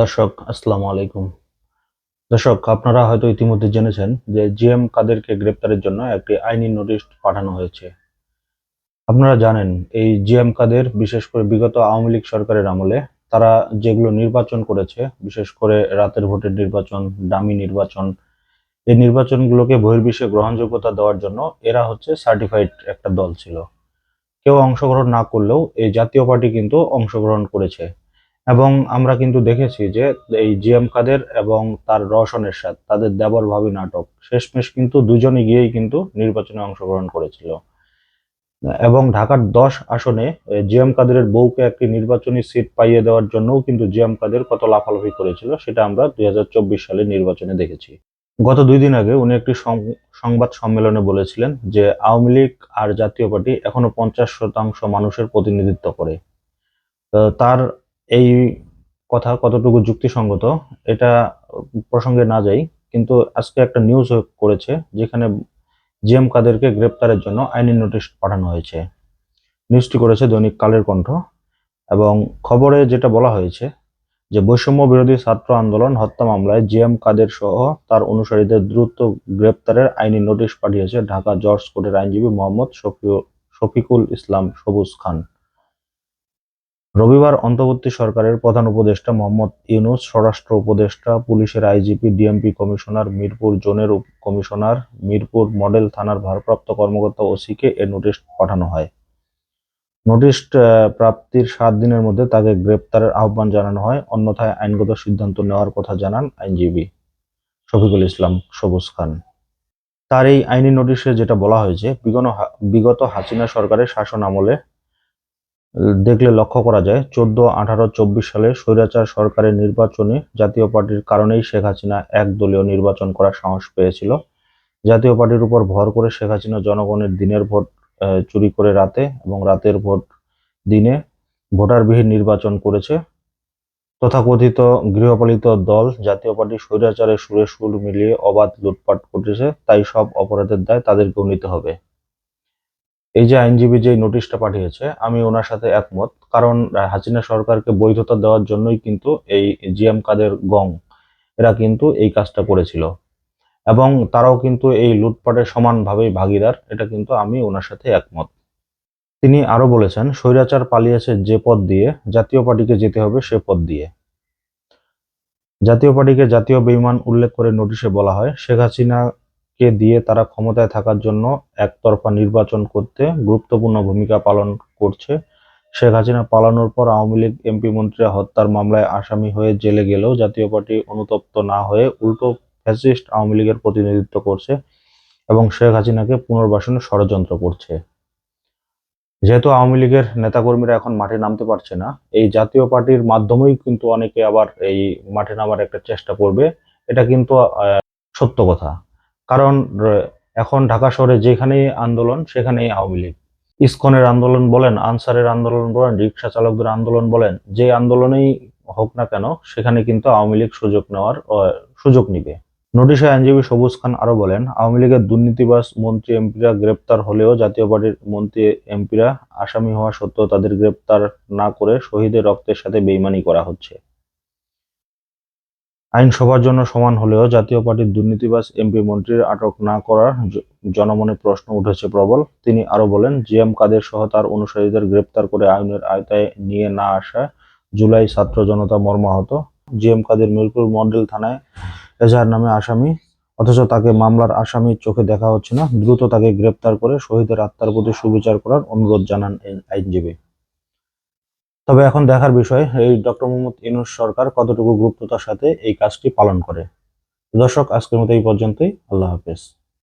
দর্শক, আসসালামু আলাইকুম। দর্শক, আপনারা হয়তো ইতিমধ্যে জেনেছেন যে জিএম কাদেরকে গ্রেপ্তারের জন্য একটি আইনি নোটিশ পাঠানো হয়েছে। আপনারা জানেন, এই জিএম কাদের, বিশেষ করে বিগত আওয়ামী লীগ সরকারের আমলে, তারা যেগুলো নির্বাচন করেছে, বিশেষ করে রাতের ভোটের নির্বাচন, দামি নির্বাচন, এই নির্বাচনগুলোকে বহির্বিশ্বে গ্রহণযোগ্যতা দেওয়ার জন্য এরা হচ্ছে সার্টিফাইড একটা দল ছিল। কেউ অংশগ্রহণ না করলেও এই জাতীয় পার্টি কিন্তু অংশগ্রহণ করেছে। এবং আমরা কিন্তু দেখেছি যে এই জিএম কাদের এবং তার রওশন এরশাদ, তাদের দেবর ভাবি নাটক শেষমেশ কিন্তু দুজনে গিয়েই কিন্তু নির্বাচনে অংশগ্রহণ করেছিল। এবং ঢাকার দশ আসনে জিএম কাদেরের বউকে একটি নির্বাচনী সিট পাইয়ে দেওয়ার জন্যও কিন্তু জিএম কাদের কত লাফালাফি করেছিল, সেটা আমরা দুই সালের নির্বাচনে দেখেছি। গত দুই দিন আগে উনি একটি সংবাদ সম্মেলনে বলেছিলেন যে, আওয়ামী লীগ আর জাতীয় পার্টি এখনও পঞ্চাশ শতাংশ মানুষের প্রতিনিধিত্ব করে। তার এই কথা কতটুকু যুক্তিসঙ্গত, এটা প্রসঙ্গে না যাই, কিন্তু আজকে একটা নিউজ করেছে, যেখানে জিএম কাদেরকে গ্রেপ্তারের জন্য আইনি নোটিশ পাঠানো হয়েছে। নিউজটি করেছে দৈনিক কালের কণ্ঠ, এবং খবরে যেটা বলা হয়েছে, যে বৈষম্য বিরোধী ছাত্র আন্দোলন হত্যা মামলায় জিএম কাদের সহ তার অনুসারীদের দ্রুত গ্রেপ্তারের আইনি নোটিশ পাঠিয়েছে ঢাকা জর্জ কোর্টের আইনজীবী মোহাম্মদ শফিকুল ইসলাম সবুজ খান। রবিবার অন্তর্বর্তী সরকারের প্রধান উপদেষ্টা মোহাম্মদ ইউনুস, স্বরাষ্ট্র উপদেষ্টা, পুলিশের আইজিপি, ডিএমপি কমিশনার মিরপুর জোনের কমিশনার মিরপুর মডেল থানার ভারপ্রাপ্ত কর্মকর্তা ওসিকে এ নোটিশ পাঠানো হয়। নোটিশ প্রাপ্তির সাত দিনের মধ্যে তাকে গ্রেপ্তারের আহ্বান জানানো হয়। অন্যথায় আইনগত সিদ্ধান্ত নেওয়ার কথা জানান আইনজীবী শফিকুল ইসলাম সবুজ খান। তার এই আইনি নোটিশে যেটা বলা হয়েছে বিগত হাসিনা সরকারের শাসন আমলে দেখলে লক্ষ্য করা যায়, চোদ্দ, আঠারো, চব্বিশ সালে স্বৈরাচার সরকারের নির্বাচনে জাতীয় পার্টির কারণেই শেখ হাসিনা একদলীয় নির্বাচন করার সাহস পেয়েছিল। জাতীয় পার্টির উপর ভর করে শেখ হাসিনা জনগণের দিনের ভোট চুরি করে রাতে এবং রাতের ভোট দিনে ভোটারবিহীন নির্বাচন করেছে। তথাকথিত গৃহপালিত দল জাতীয় পার্টি স্বৈরাচারের সুরে সুর মিলিয়ে অবাধ লুটপাট করেছে, তাই সব অপরাধের দায় তাদেরকেও নিতে হবে। এই যে আইনজীবী যে নোটিশটা পাঠিয়েছে, আমি ওনার সাথে একমত। কারণ হাসিনা সরকারকে বৈধতা দেওয়ার জন্যই কিন্তু এই জিএম কাদের গং, এরা কিন্তু এই কাজটা করেছিল। এবং তারাও কিন্তু এই লুটপাটের সমানভাবেই ভাগিদার, এটা কিন্তু আমি ওনার সাথে একমত। তিনি আরও বলেছেন, স্বৈরাচার পালিয়েছে যে পদ দিয়ে, জাতীয় পার্টিকে যেতে হবে সে পদ দিয়ে। জাতীয় পার্টিকে জাতীয় বেইমান উল্লেখ করে নোটিশে বলা হয়, শেখ হাসিনাকে দিয়ে তারা ক্ষমতায় থাকার জন্য একতরফা নির্বাচন করতে গুরুত্বপূর্ণ ভূমিকা পালন করছে। শেখ হাসিনা পালানোর পর আওয়ামী লীগ এমপি মন্ত্রীরা হত্যার মামলায় আসামি হয়ে জেলে গেলেও জাতীয় পার্টি অনুতপ্ত না হয়ে উল্টো ফ্যাসিস্ট আওয়ামী লীগের প্রতিনিধিত্ব করছে এবং শেখ হাসিনাকে পুনর্বাসনের ষড়যন্ত্র করছে। যেহেতু আওয়ামী লীগের নেতাকর্মীরা এখন মাঠে নামতে পারছে না, এই জাতীয় পার্টির মাধ্যমেই কিন্তু অনেকে আবার এই মাঠে নামার একটা চেষ্টা করবে। এটা কিন্তু সত্য কথা। কারণ এখন ঢাকা শহরে যেখানেই আন্দোলন, সেখানেই আওয়ামী লীগ। ইস্কনের আন্দোলন বলেন, আনসারের আন্দোলন বলেন, রিক্সা চালকদের আন্দোলন বলেন, যে আন্দোলনেই হোক না কেন, সেখানে কিন্তু আওয়ামী লীগ সুযোগ নেওয়ার সুযোগ নিবে। নোটিশে আইনজীবী সবুজ খান আরও বলেন, আওয়ামী লীগের দুর্নীতিবাস মন্ত্রী এমপিরা গ্রেপ্তার হলেও জাতীয় পার্টির মন্ত্রী এমপিরা আসামি হওয়া সত্ত্বেও তাদের গ্রেপ্তার না করে শহীদের রক্তের সাথে বেইমানি করা হচ্ছে। আইন সবার জন্য সমান হলেও জাতীয় পার্টির দুর্নীতিবাজ এমপি মন্ত্রীর আটক না করার জনমনে প্রশ্ন উঠেছে প্রবল। তিনি আরও বলেন, জিএম কাদের সহ তার অনুসারীদের গ্রেপ্তার করে আইনের আওতায় নিয়ে না আসা জুলাই ছাত্র জনতা মর্মাহত। জিএম কাদের মিরপুর মন্ডল থানায় এজাহার নামে আসামি। অথচ তাকে মামলার আসামির চোখে দেখা হচ্ছে না। দ্রুত তাকে গ্রেপ্তার করে শহীদের আত্মার প্রতি সুবিচার করার অনুরোধ জানান আইনজীবী। তবে এখন দেখার বিষয়, এই ডক্টর মোহাম্মদ ইনুস সরকার কতটুকু গুরুত্বতার সাথে এই কাজটি পালন করে? দর্শক, আজকের মতো এই পর্যন্তই। আল্লাহ হাফেজ।